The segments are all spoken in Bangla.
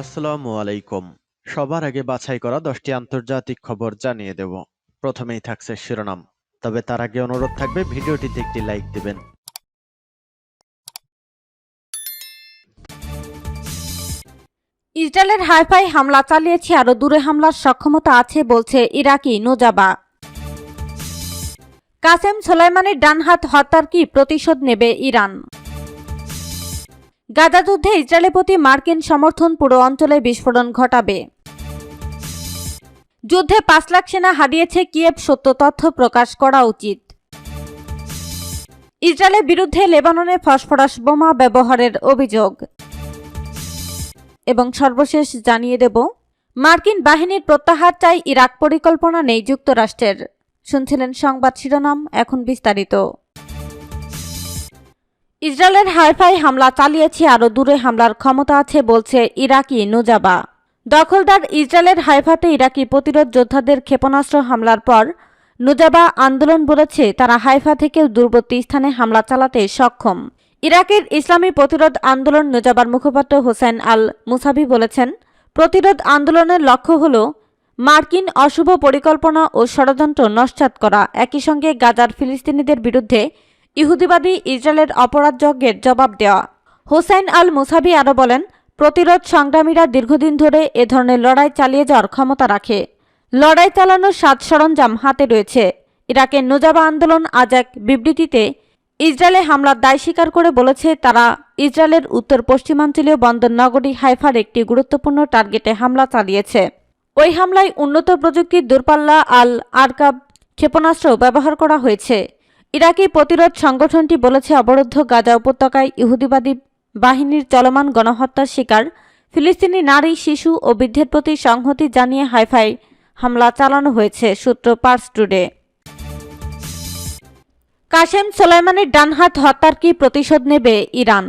আসসালামু আলাইকুম। সবার আগে বাছাই করা দশটি আন্তর্জাতিক খবর জানিয়ে দেব। প্রথমেই থাকছে শিরোনাম। তবে তার আগে অনুরোধ থাকবে, ভিডিওটিতে একটি লাইক দিবেন। ইসরায়েলের হাইফাই হামলা চালিয়েছে, আরও দূরে হামলার সক্ষমতা আছে বলছে ইরাকি নোজাবা। কাসেম সোলাইমানের ডানহাত হত্যার কি প্রতিশোধ নেবে ইরান? গাজা যুদ্ধে ইসরায়েলের প্রতি মার্কিন সমর্থন পুরো অঞ্চলে বিস্ফোরণ ঘটাবে। যুদ্ধে পাঁচ লাখ সেনা হারিয়েছে কিয়েভ সত্য তথ্য প্রকাশ করা উচিত। ইসরায়েলের বিরুদ্ধে লেবাননে ফসফরাস বোমা ব্যবহারের অভিযোগ। এবং সর্বশেষ জানিয়ে দেব, মার্কিন বাহিনীর প্রত্যাহার চাই ইরাক পরিকল্পনা নেই যুক্তরাষ্ট্রের। শুনছিলেন সংবাদ শিরোনাম, এখন বিস্তারিত। ইসরায়েলের হাইফাই হামলা চালিয়েছে আরও দূরে হামলার ক্ষমতা আছে বলছে ইরাকি নুজাবা। দখলদার ইসরায়েলের হাইফাতে ইরাকি প্রতিরোধ যোদ্ধাদের ক্ষেপণাস্ত্র হামলার পর নুজাবা আন্দোলন বলেছে তারা হাইফা থেকেও দূরবর্তী স্থানে হামলা চালাতে সক্ষম। ইরাকের ইসলামী প্রতিরোধ আন্দোলন নুজাবার মুখপাত্র হোসেন আল মুসাবি বলেছেন, প্রতিরোধ আন্দোলনের লক্ষ্য হল মার্কিন অশুভ পরিকল্পনা ও ষড়যন্ত্র নস্যাৎ করা। একই সঙ্গে গাজার ফিলিস্তিনিদের বিরুদ্ধে ইহুদিবাদী ইসরায়েলের অপরাধযজ্ঞের জবাব দেওয়া। হোসাইন আল মুসাবি আরও বলেন, প্রতিরোধ সংগ্রামীরা দীর্ঘদিন ধরে এ ধরনের লড়াই চালিয়ে যাওয়ার ক্ষমতা রাখে। লড়াই চালানোর সাত সরঞ্জাম হাতে রয়েছে। ইরাকের নোজাবা আন্দোলন আজ এক বিবৃতিতে ইসরায়েলে হামলার দায় স্বীকার করে বলেছে, তারা ইসরায়েলের উত্তর পশ্চিমাঞ্চলীয় বন্দর নগরী হাইফার একটি গুরুত্বপূর্ণ টার্গেটে হামলা চালিয়েছে। ওই হামলায় উন্নত প্রযুক্তির দূরপাল্লা আল আরকাব ক্ষেপণাস্ত্র ব্যবহার করা হয়েছে। ইরাকি প্রতিরোধ সংগঠনটি বলেছে, অবরুদ্ধ গাজা উপত্যকায় ইহুদিবাদী বাহিনীর চলমান গণহত্যার শিকার। ফিলিস্তিনি নারী, শিশু ও বৃদ্ধের প্রতি সংহতি জানিয়ে হাইফাই হামলা চালানো হয়েছে, সূত্র পার্স টুডে। কাশেম সোলাইমানের ডানহাত হত্যার কি প্রতিশোধ নেবে ইরান?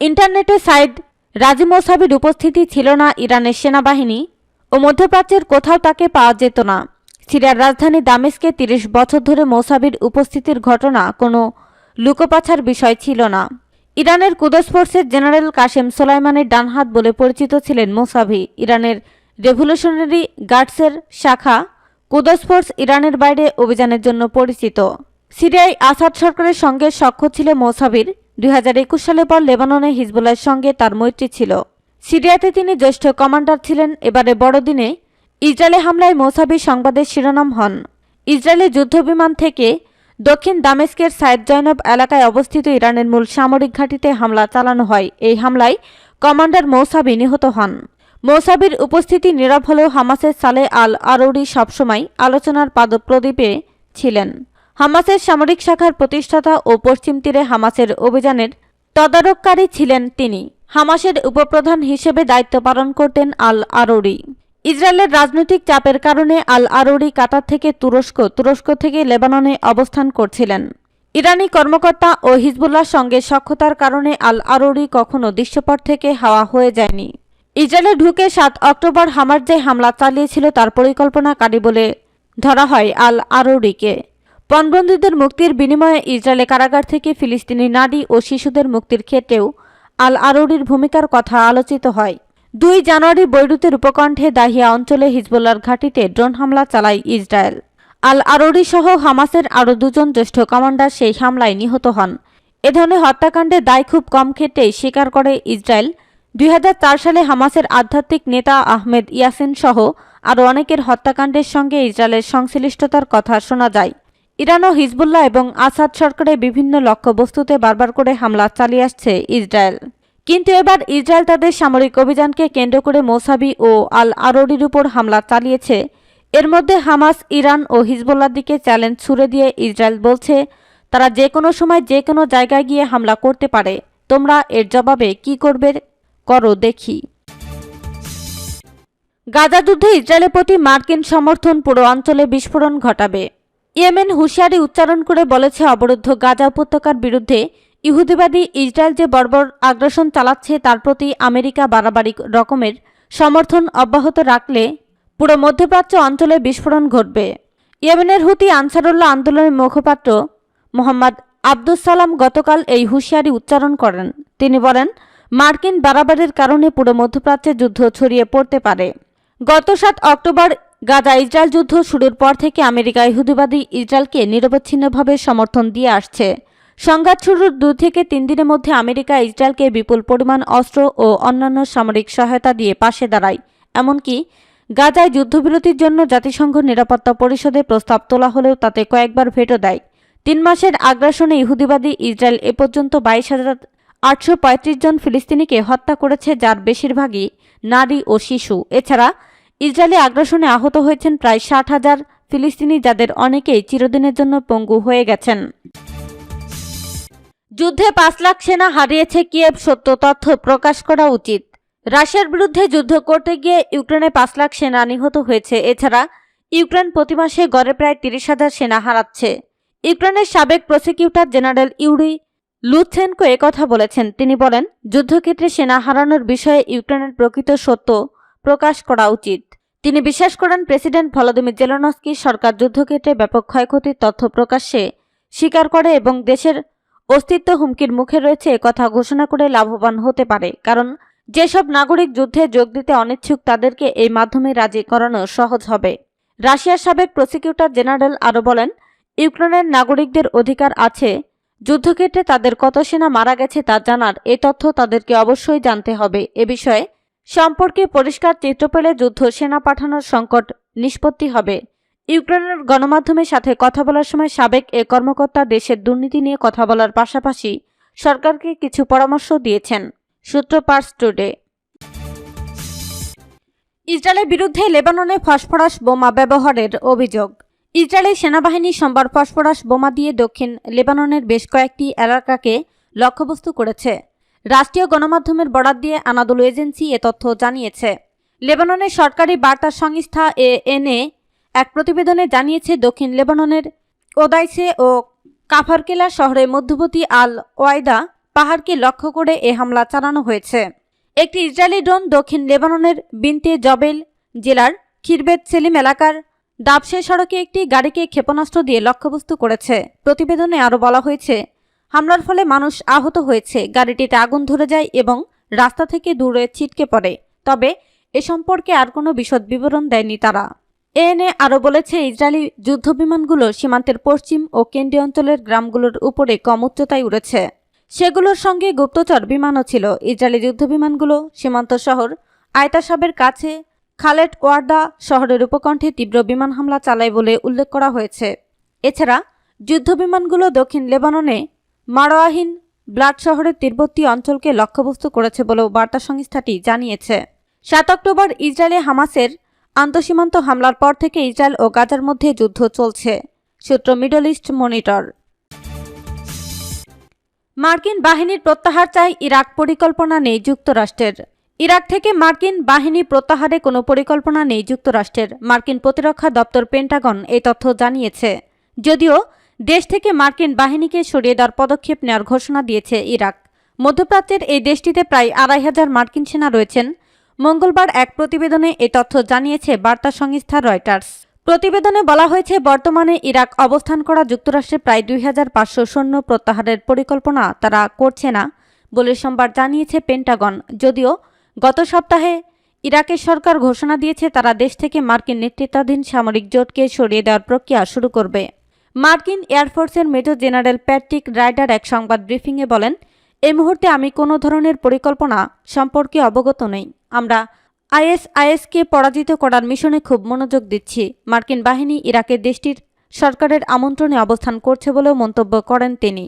ইন্টারনেটে সাইদ রাজি মোসাবির উপস্থিতি ছিল না ইরানের সেনাবাহিনী ও মধ্যপ্রাচ্যের কোথাও তাকে পাওয়া যেত না। সিরিয়ার রাজধানী দামেস্কে তিরিশ বছর ধরে মোসাবির উপস্থিতির ঘটনা কোনো লুকোপাছার বিষয় ছিল না। ইরানের কুদস ফোর্সের জেনারেল কাশেম সোলাইমানের ডানহাত বলে পরিচিত ছিলেন মোসাভি ইরানের রেভলিউশনারি গার্ডসের শাখা কুদস ফোর্স ইরানের বাইরে অভিযানের জন্য পরিচিত। সিরিয়ায় আসাদ সরকারের সঙ্গে সখ্য ছিল মোসাবির। দুই সালের পর লেবাননে হিজবুল্লার সঙ্গে তার মৈত্রী ছিল। সিরিয়াতে তিনি জ্যেষ্ঠ কমান্ডার ছিলেন। এবারে বড়দিনে ইসরায়েলে হামলায় মোসাবি সংবাদের শিরোনাম হন। ইসরায়েলি যুদ্ধবিমান থেকে দক্ষিণ দামেস্কের সাইদ জয়নব এলাকায় অবস্থিত ইরানের মূল সামরিক ঘাঁটিতে হামলা চালানো হয়। এই হামলায় কমান্ডার মৌসাবি নিহত হন। মৌসাবির উপস্থিতি নীরব হলেও হামাসের সালে আল আরৌরি সবসময় আলোচনার পাদপ্রদীপে ছিলেন। হামাসের সামরিক শাখার প্রতিষ্ঠাতা ও পশ্চিম তীরে হামাসের অভিযানের তদারককারী ছিলেন তিনি। হামাসের উপপ্রধান হিসেবে দায়িত্ব পালন করতেন আল আরৌরি ইসরায়েলের রাজনৈতিক চাপের কারণে আল আরৌরি কাতার থেকে তুরস্ক তুরস্ক থেকে লেবাননে অবস্থান করছিলেন। ইরানি কর্মকর্তা ও হিজবুল্লাহর সঙ্গে সখ্যতার কারণে আল আরৌরি কখনো দৃশ্যপট থেকে হাওয়া হয়ে যায়নি। ইসরায়েলে ঢুকে সাত অক্টোবর হামার যে হামলা চালিয়েছিল তার পরিকল্পনাকারী বলে ধরা হয় আল আরৌরিকে পণবন্দীদের মুক্তির বিনিময়ে ইসরায়েলে কারাগার থেকে ফিলিস্তিনি নারী ও শিশুদের মুক্তির ক্ষেত্রেও আল আরৌরির ভূমিকার কথা আলোচিত হয়। দুই জানুয়ারি বৈরুতের উপকণ্ঠে দাহিয়া অঞ্চলে হিজবুল্লার ঘাঁটিতে ড্রোন হামলা চালায় ইসরায়েল। আল আরৌরি সহ হামাসের আরও দুজন জ্যেষ্ঠ কমান্ডার সেই হামলায় নিহত হন। এ ধরনের হত্যাকাণ্ডে দায় খুব কম ক্ষেত্রেই স্বীকার করে ইসরায়েল। দুই হাজার চার সালে হামাসের আধ্যাত্মিক নেতা আহমেদ ইয়াসিন সহ আরও অনেকের হত্যাকাণ্ডের সঙ্গে ইসরায়েলের সংশ্লিষ্টতার কথা শোনা যায়। ইরান ও হিজবুল্লাহ এবং আসাদ সরকারের বিভিন্ন লক্ষ্যবস্তুতে বারবার করে হামলা চালিয়ে আসছে ইসরায়েল। কিন্তু এবার ইসরায়েল তাদের সামরিক অভিযানকে কেন্দ্র করে মোসাবি ও আল আরোরির উপর হামলা চালিয়েছে। এর মধ্যে হামাস, ইরান ও হিজবুল্লার দিকে চ্যালেঞ্জ ছুড়ে দিয়ে ইসরায়েল বলছে, তারা যে কোনো সময় যে কোনো জায়গায় গিয়ে হামলা করতে পারে। তোমরা এর জবাবে কি করবে, করো দেখি। গাজা যুদ্ধে ইসরায়েলের প্রতি মার্কিন সমর্থন পুরো অঞ্চলে বিস্ফোরণ ঘটাবে। ইয়েমেন হুঁশিয়ারি উচ্চারণ করে বলেছে, অবরুদ্ধ গাজা উপত্যকার বিরুদ্ধে ইহুদিবাদী ইসরায়েল যে বর্বর আগ্রাসন চালাচ্ছে, তার প্রতি আমেরিকা বাড়াবাড়ি রকমের সমর্থন অব্যাহত রাখলে পুরো মধ্যপ্রাচ্য অঞ্চলে বিস্ফোরণ ঘটবে। ইয়েমেনের হুতি আনসারুল্লাহ আন্দোলনের মুখপাত্র মোহাম্মদ আব্দুস সালাম গতকাল এই হুঁশিয়ারি উচ্চারণ করেন। তিনি বলেন, মার্কিন বাড়াবাড়ির কারণে পুরো মধ্যপ্রাচ্যে যুদ্ধ ছড়িয়ে পড়তে পারে। গত সাত অক্টোবর গাজা ইসরায়েল যুদ্ধ শুরুর পর থেকে আমেরিকা ইহুদিবাদী ইসরায়েলকে নিরবচ্ছিন্নভাবে সমর্থন দিয়ে আসছে। সংঘাত শুরুর দু থেকে তিন দিনের মধ্যে আমেরিকা ইসরায়েলকে বিপুল পরিমাণ অস্ত্র ও অন্যান্য সামরিক সহায়তা দিয়ে পাশে দাঁড়ায়। এমনকি গাজায় যুদ্ধবিরতির জন্য জাতিসংঘ নিরাপত্তা পরিষদে প্রস্তাব তোলা হলেও তাতে কয়েকবার ভেটো দেয়। তিন মাসের আগ্রাসনে ইহুদিবাদী ইসরায়েল এ পর্যন্ত বাইশ হাজার আটশো পঁয়ত্রিশ জন ফিলিস্তিনিকে হত্যা করেছে, যার বেশিরভাগই নারী ও শিশু। এছাড়া ইসরায়েলি আগ্রাসনে আহত হয়েছেন প্রায় ষাট হাজার ফিলিস্তিনি, যাদের অনেকেই চিরদিনের জন্য পঙ্গু হয়ে গেছেন। যুদ্ধে পাঁচ লাখ সেনা হারিয়েছে কিয়েভ সত্য তথ্য প্রকাশ করা উচিত। রাশিয়ার বিরুদ্ধে যুদ্ধ করতে গিয়ে ইউক্রেনে পাঁচ লাখ সেনা নিহত হয়েছে। এছাড়া ইউক্রেন প্রতি মাসে গড়ে প্রায় তিরিশ হাজার সেনা হারাচ্ছে। ইউক্রেনের সাবেক প্রসিকিউটর জেনারেল ইউরি লুথেনকো কথা বলেছেন। তিনি বলেন, যুদ্ধক্ষেত্রে সেনা হারানোর বিষয়ে ইউক্রেনের প্রকৃত সত্য প্রকাশ করা উচিত। তিনি বিশ্বাস করেন, প্রেসিডেন্ট ভলোদিমির জেলনস্কি সরকার যুদ্ধক্ষেত্রে ব্যাপক ক্ষয়ক্ষতির তথ্য প্রকাশ্যে স্বীকার করে এবং দেশের অস্তিত্ব হুমকির মুখে রয়েছে একথা ঘোষণা করে লাভবান হতে পারে। কারণ যেসব নাগরিক যুদ্ধে যোগ দিতে অনিচ্ছুক, তাদেরকে এই মাধ্যমে রাজি করানো সহজ হবে। রাশিয়ার সাবেক প্রসিকিউটর জেনারেল আরও বলেন, ইউক্রেনের নাগরিকদের অধিকার আছে, যুদ্ধক্ষেত্রে তাদের কত সেনা মারা গেছে তা জানার এ তথ্য তাদেরকে অবশ্যই জানতে হবে। এ বিষয়ে সম্পর্কে পরিষ্কার চিত্র পেলে যুদ্ধ সেনা পাঠানোর সংকট নিষ্পত্তি হবে। ইউক্রেনের গণমাধ্যমের সাথে কথা বলার সময় সাবেক এ কর্মকর্তা দেশের দুর্নীতি নিয়ে কথা বলার পাশাপাশি সরকারকে কিছু পরামর্শ দিয়েছেন। সূত্র পার্স টুডে। ইসরায়েলের বিরুদ্ধে লেবাননে ফসফরাস বোমা ব্যবহারের অভিযোগ। ইসরায়েলের সেনাবাহিনী সোমবার ফসফরাস বোমা দিয়ে দক্ষিণ লেবাননের বেশ কয়েকটি এলাকাকে লক্ষ্যবস্তু করেছে। রাষ্ট্রীয় গণমাধ্যমের বরাত দিয়ে আনাদুল এজেন্সি এ তথ্য জানিয়েছে। লেবাননের সরকারি বার্তা সংস্থা এ এএনএ এক প্রতিবেদনে জানিয়েছে, দক্ষিণ লেবাননের ওদাইসে ও কাফারকেলা শহরে মধ্যবর্তী আল ওয়াইদা পাহাড়কে লক্ষ্য করে এ হামলা চালানো হয়েছে। একটি ইসরায়েলি ড্রোন দক্ষিণ লেবাননের বিনতে জবেল জেলার খিরবেত সেলিম এলাকার দাবসে সড়কে একটি গাড়িকে ক্ষেপণাস্ত্র দিয়ে লক্ষ্যবস্তু করেছে। প্রতিবেদনে আরও বলা হয়েছে, হামলার ফলে মানুষ আহত হয়েছে গাড়িটিতে আগুন ধরে যায় এবং রাস্তা থেকে দূরে ছিটকে পড়ে। তবে এ সম্পর্কে আর কোনো বিশদ বিবরণ দেয়নি তারা। এএনএ আরও বলেছে, ইসরায়েলি যুদ্ধবিমানগুলো সীমান্তের পশ্চিম ও কেন্দ্রীয় অঞ্চলের গ্রামগুলোর উপরে কম উচ্চতায় উড়েছে। সেগুলোর সঙ্গে গুপ্তচর বিমানও ছিল। ইসরায়েলি যুদ্ধবিমানগুলো সীমান্ত শহর আয়তাসাবের কাছে খালেট ওয়ার্দা শহরের উপকণ্ঠে তীব্র বিমান হামলা চালায় বলে উল্লেখ করা হয়েছে। এছাড়া যুদ্ধবিমানগুলো দক্ষিণ লেবাননে মারোয়াহিন ব্লাড শহরের তীরবর্তী অঞ্চলকে লক্ষ্যবস্তু করেছে বলেও বার্তা সংস্থাটি জানিয়েছে। সাত অক্টোবর ইসরায়েলে হামাসের আন্তঃসীমান্ত হামলার পর থেকে ইসরায়েল ও গাজার মধ্যে যুদ্ধ চলছে। সূত্র মিডল ইস্ট মনিটর। মার্কিন বাহিনীর প্রত্যাহার চায় ইরাক পরিকল্পনা নেই যুক্তরাষ্ট্রের। ইরাক থেকে মার্কিন বাহিনী প্রত্যাহারে কোনো পরিকল্পনা নেই যুক্তরাষ্ট্রের, মার্কিন প্রতিরক্ষা দপ্তর পেন্টাগন এই তথ্য জানিয়েছে। যদিও, দেশ থেকে মার্কিন বাহিনীকে সরিয়ে দেওয়ার পদক্ষেপ নেওয়ার ঘোষণা দিয়েছে ইরাক। মধ্যপ্রাচ্যের এই দেশটিতে প্রায় আড়াই হাজার মার্কিন সেনা রয়েছেন। মঙ্গলবার এক প্রতিবেদনে এ তথ্য জানিয়েছে বার্তা সংস্থা রয়টার্স। প্রতিবেদনে বলা হয়েছে, বর্তমানে ইরাক অবস্থান করা যুক্তরাষ্ট্রে প্রায় দুই হাজার পাঁচশো সৈন্য প্রত্যাহারের পরিকল্পনা তারা করছে না বলে সোমবার জানিয়েছে পেন্টাগন। যদিও গত সপ্তাহে ইরাকের সরকার ঘোষণা দিয়েছে, তারা দেশ থেকে মার্কিন নেতৃত্বাধীন সামরিক জোটকে সরিয়ে দেওয়ার প্রক্রিয়া শুরু করবে। মার্কিন এয়ারফোর্সের মেজর জেনারেল প্যাট্রিক রাইডার এক সংবাদ ব্রিফিংয়ে বলেন এই মুহূর্তে আমি কোনো ধরনের পরিকল্পনা সম্পর্কে অবগত নই। আমরা আইএসআইএসকে পরাজিত করার মিশনে খুব মনোযোগ দিচ্ছি। মার্কিন বাহিনী ইরাকের দেশটির সরকারের আমন্ত্রণে অবস্থান করছে বলেও মন্তব্য করেন তিনি।